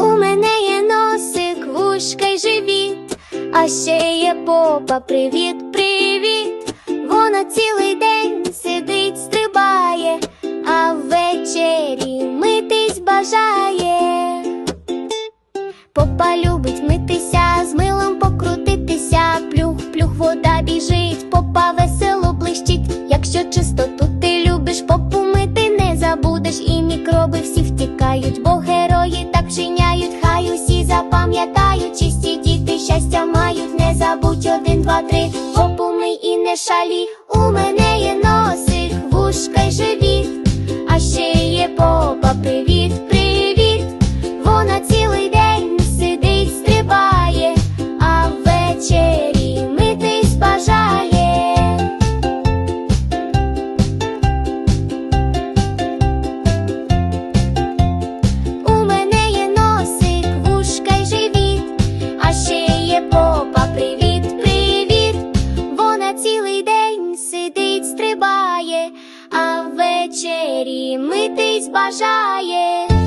У мене є носик, вушка й живіт, а ще є попа, привіт, привіт. Вона цілий день сидить, стрибає, а ввечері митись бажає. Попа любить митися, з милом покрутитися, плюх, плюх, вода біжить, попа весело блищить. Якщо чистоту ти любиш, попу мити не забудеш, і мікроби всі втікають, два, три, опумий і не шалі. У мене є носик, вушка й живіт, а ще є попа, стрибає, а ввечері митись бажає.